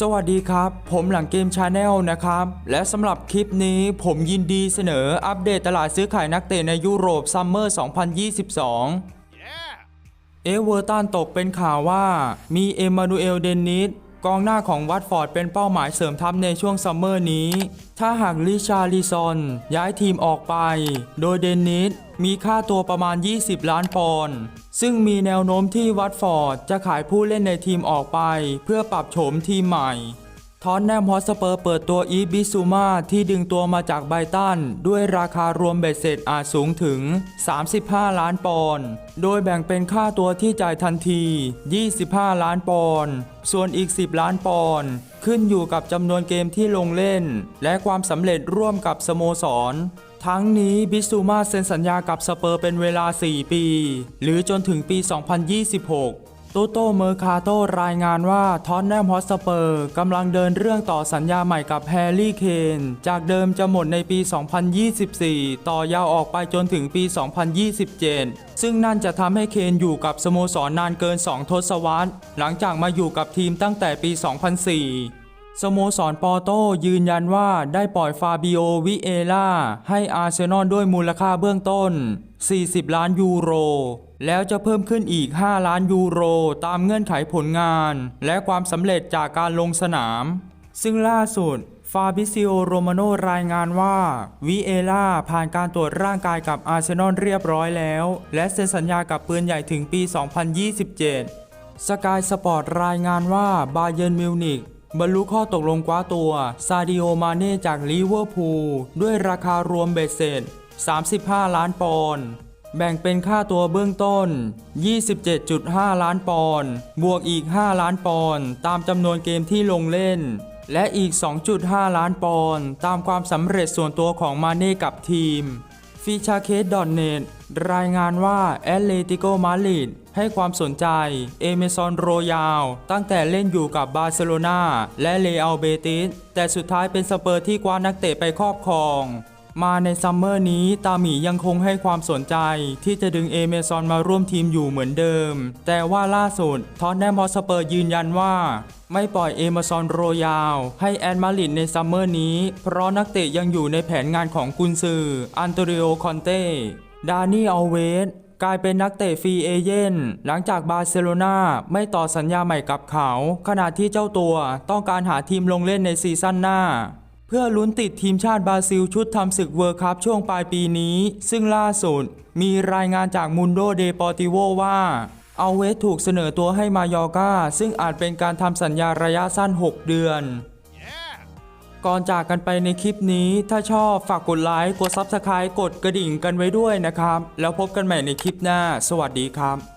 สวัสดีครับ ผมหลังเกมชาแนลนะครับ และสำหรับคลิปนี้ผมยินดีเสนออัปเดตตลาดซื้อขายนักเตะในยุโรปซัมเมอร์ 2022เอเวอร์ตันตกเป็นข่าวว่ามีเอมานูเอลเดนนิสกองหน้าของวัตฟอร์ดเป็นเป้าหมายเสริมทัพในช่วงซัมเมอร์นี้ ถ้าหากลิชาลิซอนย้ายทีมออกไป โดยเดนนิส มีค่าตัวประมาณ 20 ล้านปอนด์ซึ่งมีแนวโน้มที่วัตฟอร์ดจะขายผู้เล่นในทีมออกไป เพื่อปรับโฉมทีมใหม่ทอนแนมฮอสเปอร์เปิดตัวอีบิซูมาที่ดึงตัวมาจากไบตัน ด้วยราคารวมเบ็ดเสร็จอาจสูงถึง 35 ล้านปอนด์โดยแบ่งเป็นค่าตัวที่จ่ายทันที 25 ล้านปอนด์ส่วนอีก 10 ล้านปอนด์ขึ้นอยู่กับจำนวนเกมที่ลงเล่น และความสำเร็จร่วมกับสโมสร ทั้งนี้บิซูมาเซ็นสัญญากับสเปอร์เป็นเวลา 4 ปี หรือจนถึงปี 2026โตโต้เมอร์คาโตรายงานว่าทอนแนมฮอตสเปอร์กำลังเดินเรื่องต่อสัญญาใหม่กับแฮร์รี่เคนจากเดิมจะหมดในปี 2024 ต่อยาวออกไปจนถึงปี 2027 ซึ่งนั่นจะทำให้เคนอยู่กับสโมสรนานเกิน 2 ทศวรรษ หลังจากมาอยู่กับทีมตั้งแต่ปี 2004 สโมสรปอร์โตยืนยันว่าได้ปล่อยฟาบิโอวิเอล่าให้อาร์เซนอลด้วยมูลค่าเบื้องต้น 40 ล้านยูโร แล้วจะเพิ่มขึ้นอีก 5 ล้านยูโร ตามเงื่อนไขผลงาน และความสำเร็จจากการลงสนาม ซึ่งล่าสุดฟาบิซิโอโรมาโนรายงานว่าวิเอล่าผ่านการตรวจร่างกายกับอาร์เซนอลเรียบร้อยแล้ว และเซ็นสัญญากับปืนใหญ่ถึงปี 2027สกายสปอร์ตรายงานว่าบาเยิร์นมิวนิก บรรลุข้อตกลงคว้าตัวซาดิโอมาเน่จากลิเวอร์พูลด้วยราคารวมเบ็ดเสร็จ 35 ล้านปอนด์แบ่งเป็นค่าตัวเบื้องต้น 27.5 ล้านปอนด์บวกอีก 5 ล้านปอนด์ตามจำนวนเกมที่ลงเล่น และอีก 2.5 ล้านปอนด์ตามความสำเร็จส่วนตัวของมาเน่กับทีมฟีชาเคส .net รายงานว่าแอตเลติโกมาดริด ให้ความสนใจเอเมซอนโรยาลตั้งแต่เล่นอยู่กับบาร์เซโลนาและเลอัลเบติสแต่สุดท้ายเป็นสเปอร์ที่กว้านักเตะไปครอบครองมาในซัมเมอร์นี้ตาหมียังคงให้ความสนใจที่จะดึงเอเมซอนมาร่วมทีมอยู่เหมือนเดิม แต่ว่าล่าสุดทอนแนมฮอสเปอร์ยืนยันว่า ไม่ปล่อยเอเมซอนโรยาลให้แอนมาริดในซัมเมอร์นี้ เพราะนักเตะยังอยู่ในแผนงานของกุนซืออันโตริโอคอนเต้ดานี่อเวส กลายเป็นนักเตะฟรีเอเย่นหลังจากบาร์เซโลนาไม่ต่อสัญญาใหม่กับเขา ขณะที่เจ้าตัวต้องการหาทีมลงเล่นในซีซั่นหน้า เพื่อลุ้นติดทีมชาติบราซิลชุดทำศึกเวิร์คัพช่วงปลายปีนี้ ซึ่งล่าสุด มีรายงานจากมุนโดเดปอติโวว่าเอาเวสถูกเสนอตัวให้มายอร์กาซึ่งอาจเป็นการทำสัญญาระยะสั้น 6 เดือน ก่อนจากกันไปในคลิปนี้ ถ้าชอบฝากกดไลค์ กด Subscribe กดกระดิ่งกันไว้ด้วยนะครับ แล้วพบกันใหม่ในคลิปหน้า สวัสดีครับ